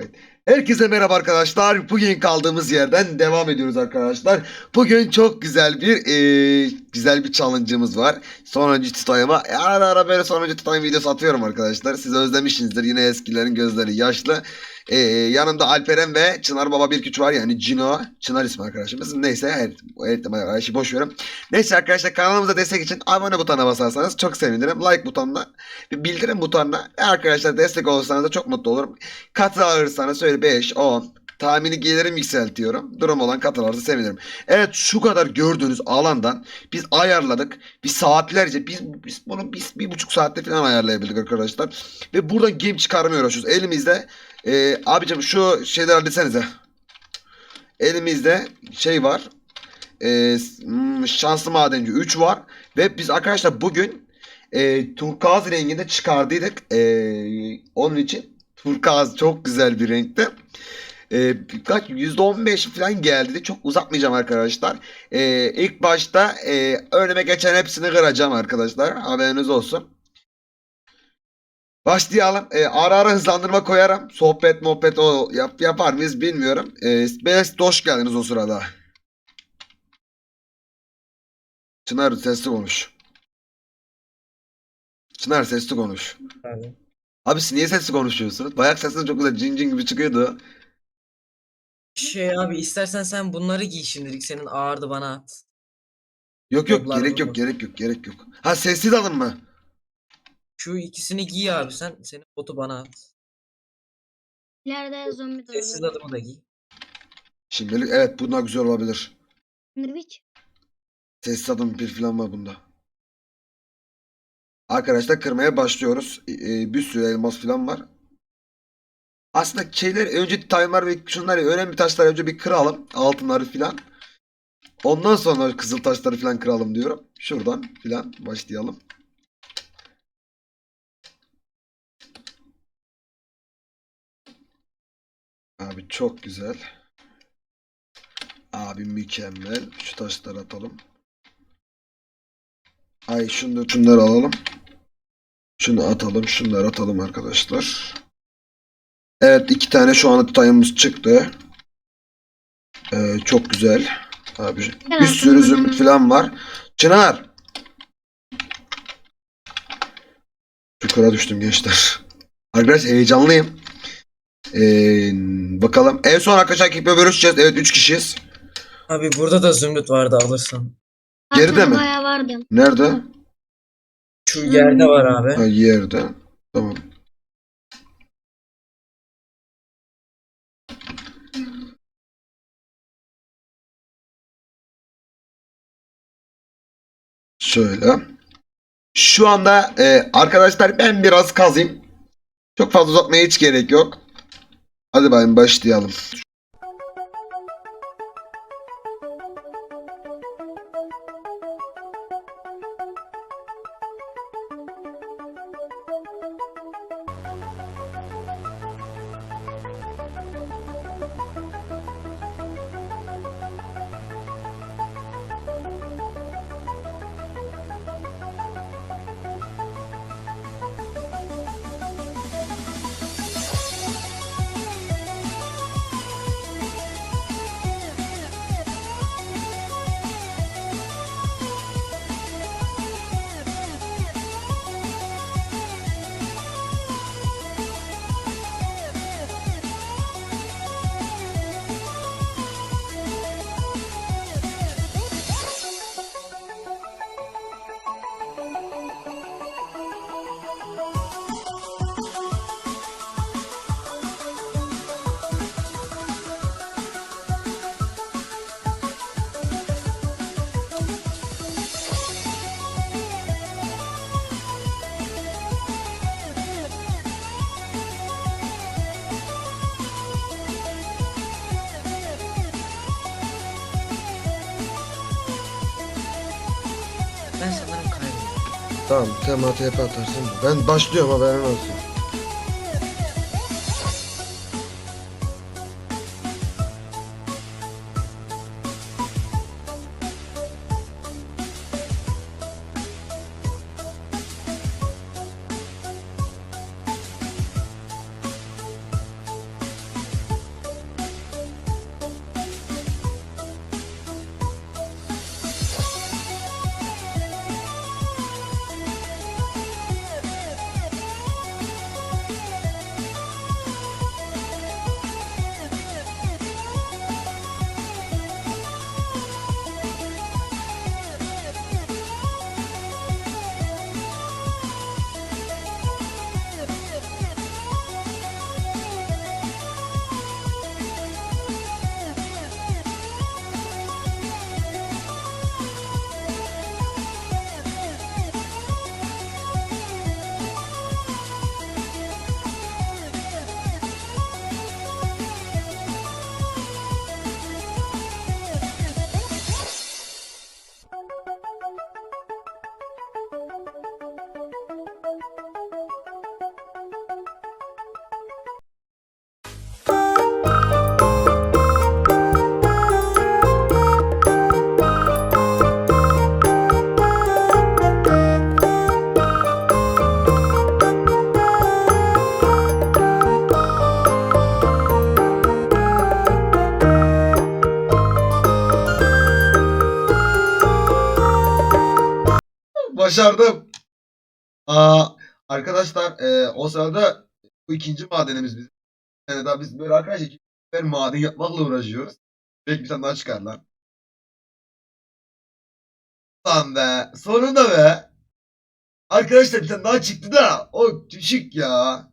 Evet. Herkese merhaba arkadaşlar. Bugün kaldığımız yerden devam ediyoruz arkadaşlar. Bugün çok güzel bir eee, güzel bir challenge'ımız var. Sonuncu tutayıma e, ara ara böyle sonuncu tutayım videosu atıyorum arkadaşlar. Siz özlemişsinizdir. Yine eskilerin gözleri yaşlı. Eee, yanımda Alperen ve Çınar Baba bir küçük var yani Cino. Çınar ismi arkadaşımız. Neyse evet, evet her şeyi boş verin. Neyse arkadaşlar kanalımıza destek için abone butonuna basarsanız çok sevinirim. Like butonuna, bildirim butonuna ve arkadaşlar destek olursanız da çok mutlu olurum. Katıl alırsanız söyle 5, 10 tahmini gelirim yükseltiyorum. Durum olan katılırsa sevinirim. Evet şu kadar gördüğünüz alandan biz ayarladık. Bir saatlerce biz, biz bunu biz bir buçuk saatte falan ayarlayabildik arkadaşlar. Ve buradan game çıkarmaya uğraşıyoruz. Elimizde e, abicim şu şeyler halletsenize. Elimizde şey var. E, hmm, şanslı madenci 3 var. Ve biz arkadaşlar bugün e, turkuaz renginde çıkardıydık. E, onun için turkuaz çok güzel bir renkti. E, birkaç %15 falan geldi. Çok uzatmayacağım arkadaşlar. E, ilk başta e, önüme geçen hepsini kıracağım arkadaşlar. Haberiniz olsun. Başlayalım. E, ara ara hızlandırma koyarım. Sohbet muhabbet o yap, yapar mıyız bilmiyorum. E, Best hoş geldiniz o sırada. Çınar sesli konuş. Çınar sesli konuş. Abi. Abi siz niye sesli konuşuyorsunuz? Bayak sesiniz çok güzel cin cin gibi çıkıyordu. Şey abi istersen sen bunları giy şimdilik senin ağırdı bana at. Yok yok Yollar gerek yok gerek yok gerek yok. Ha sessiz alın mı? Şu ikisini giy abi sen senin botu bana at. İleride zombi de Sessiz adımı da giy. Şimdilik evet bunlar güzel olabilir. Sandviç. Sessiz adım bir falan var bunda. Arkadaşlar kırmaya başlıyoruz. Ee, bir sürü elmas falan var. Aslında şeyler önce timer ve şunları önemli taşları önce bir kıralım. Altınları falan. Ondan sonra kızıl taşları falan kıralım diyorum. Şuradan falan başlayalım. Abi çok güzel. Abi mükemmel. Şu taşları atalım. Ay şunları, şunları alalım. Şunu atalım. Şunları atalım arkadaşlar. Evet iki tane şu anda tayımız çıktı. Ee, çok güzel. Abi bir sürü zümrüt falan var. Çınar. Çukura düştüm gençler. Arkadaşlar heyecanlıyım. Ee, bakalım. En son arkadaşlar ekiple bölüşeceğiz. Evet 3 kişiyiz. Abi burada da zümrüt vardı alırsan. Geride mi? Bayağı vardı. Nerede? Şu yerde var abi. Ha, yerde. Tamam. Şöyle. Şu anda e, arkadaşlar ben biraz kazayım. Çok fazla uzatmaya hiç gerek yok. Hadi bayım başlayalım. Tamam sen ATP atarsın. Ben başlıyorum haberin olsun. Başardım. Aa, arkadaşlar e, o sırada bu ikinci madenimiz bizim. Yani daha biz böyle arkadaşlar iki maden yapmakla uğraşıyoruz. Belki bir tane daha çıkar lan. Lan be. Sonunda be. Arkadaşlar bir tane daha çıktı da o düşük ya.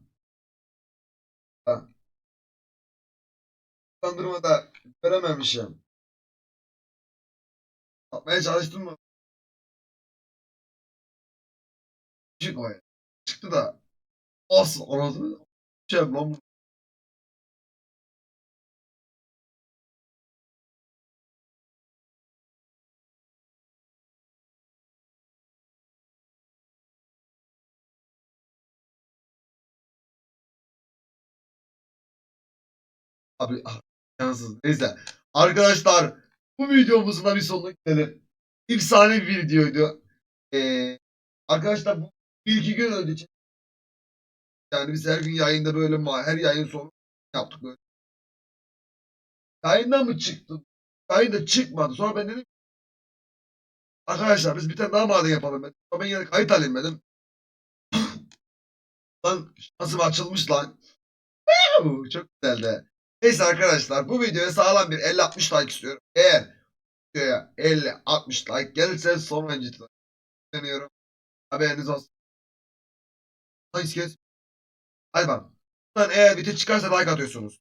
Kandırmada verememişim. Yapmaya çalıştım mı? Düşük o. Çıktı da. Olsun. Orası şey lan. Abi ah, yansız. Neyse. Arkadaşlar bu videomuzun da bir sonuna gelelim. Efsane bir videoydu. Ee, arkadaşlar bu bir iki gün önce çek- yani biz her gün yayında böyle her yayın sonu yaptık böyle. Yayından mı çıktı? Yayında çıkmadı. Sonra ben dedim arkadaşlar biz bir tane daha maden yapalım. dedim. Ben yine kayıt alayım dedim. lan nasıl açılmış lan. Çok güzeldi. Neyse arkadaşlar bu videoya sağlam bir 50-60 like istiyorum. Eğer videoya 50-60 like gelirse son önce dönüyorum. Haberiniz olsun. Kes. Hadi bak. Buradan eğer video çıkarsa like atıyorsunuz.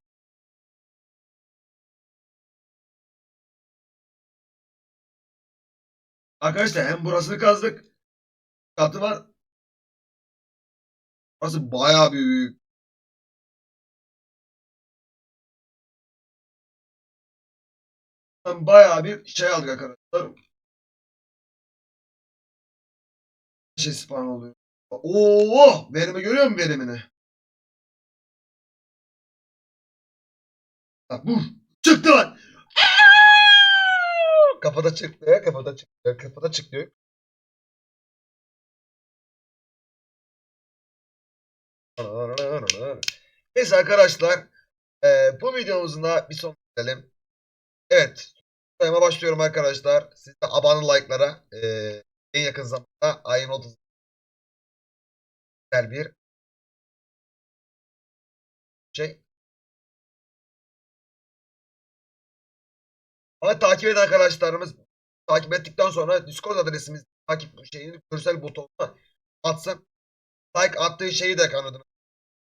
Arkadaşlar hem burasını kazdık. Katı var. Burası bayağı büyük. Bayağı bir şey aldık arkadaşlar. Şey spawn oluyor. Oo, verimi görüyor musun verimini? Bak bu çıktı lan. Kafada çıktı, kafada çıktı, kafada çıktı. Neyse arkadaşlar, eee, bu videomuzun da bir son verelim. Evet, sayıma başlıyorum arkadaşlar. Siz de abone like'lara eee, en yakın zamanda ayın 30 güzel bir şey. Ama takip eden arkadaşlarımız takip ettikten sonra Discord adresimiz takip şeyini görsel butonuna atsın. Like attığı şeyi de kanadına.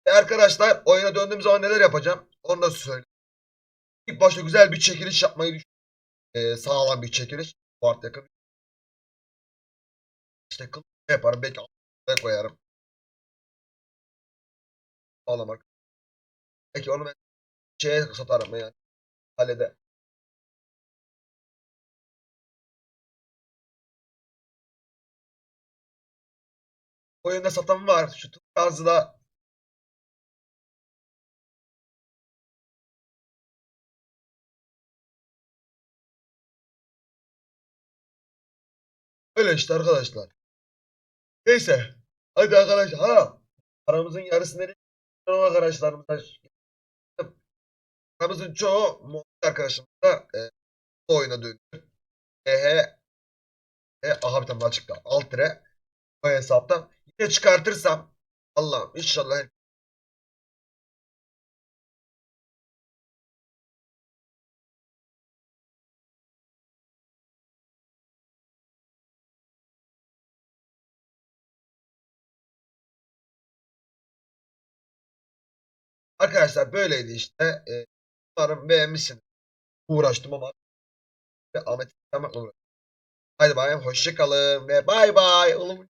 Ve arkadaşlar oyuna döndüğüm zaman neler yapacağım onu da söyleyeyim. İlk başta güzel bir çekiliş yapmayı düşünüyorum. Ee, sağlam bir çekiliş. Bu artı yakın. İşte kılıç yaparım. Belki koyarım. Ağlamak. Peki onu ben şeye satarım yani. Halede. Oyunda satan var. Şu tarzı da öyle işte arkadaşlar. Neyse. Hadi arkadaşlar. Ha. Paramızın yarısı nereye arkadaşlarımıza? Paramızın çoğu Monty arkadaşımız da e, oyuna dönüyor. Ehe. E, aha bir tane daha çıktı. Alt tire. Bu hesaptan. Yine çıkartırsam Allah'ım inşallah Arkadaşlar böyleydi işte. E, umarım beğenmişsiniz. Uğraştım ama Ahmet. Haydi bayım hoşça kalın ve bay bay. Oğlum